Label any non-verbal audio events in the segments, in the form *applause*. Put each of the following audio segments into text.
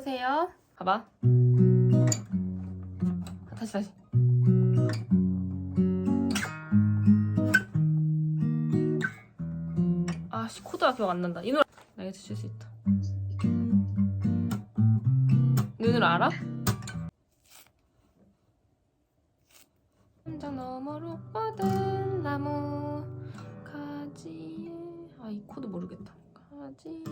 해보세요. 봐봐. 다시 다시. 아씨 코드가 기억 안 난다. 이 노래 나에게 주실 수 있다. 눈을 알아? 혼자 너머로 뻗은 나무 가지에 아 이 코드 모르겠다. 가지에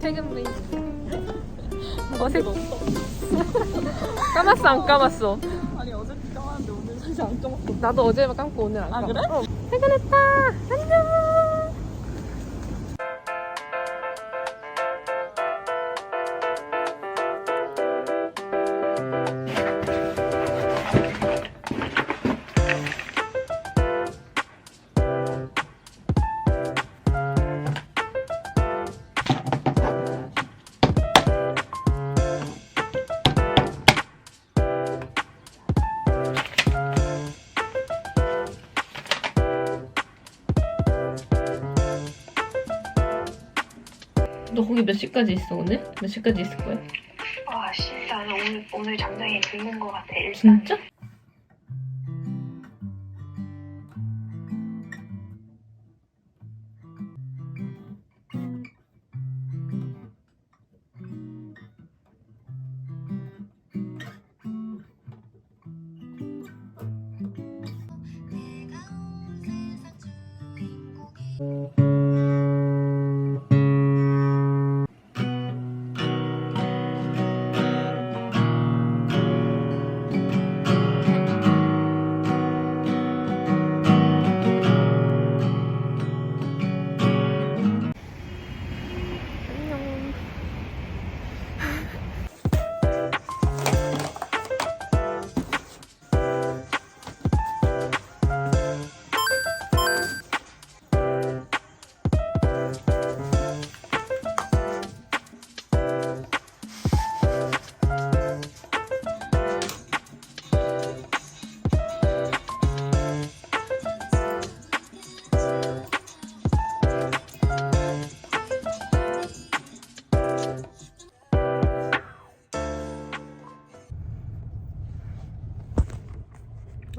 퇴근 브이 어색. *laughs* 까맣어 안 까맣어? 아니 어제 까만데 오늘 사실 안 까맣고 나도 어제 감고 오늘 안 아, 감아. 그래? 어. 퇴근했다. 안녕. 너 거기 몇 시까지 있어 오늘? 몇 시까지 있을 거야? 아, 씨, 나는 오늘, 오늘 장장이 죽는 것 같아, 일단. 진짜?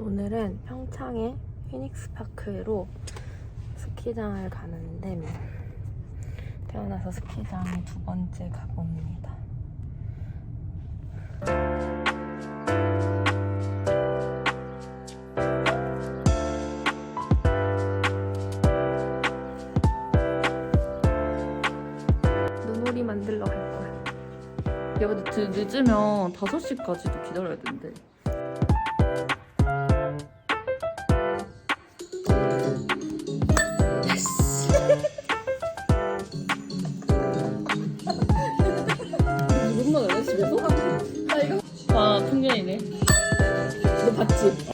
오늘은 평창의 피닉스 파크로 스키장을 가는데 태어나서 스키장이 두 번째 가봅니다. 눈오리 만들러 갈 거야. 야 근데 드- 늦으면 5시까지도 기다려야 된대 풍년이네 너 봤지?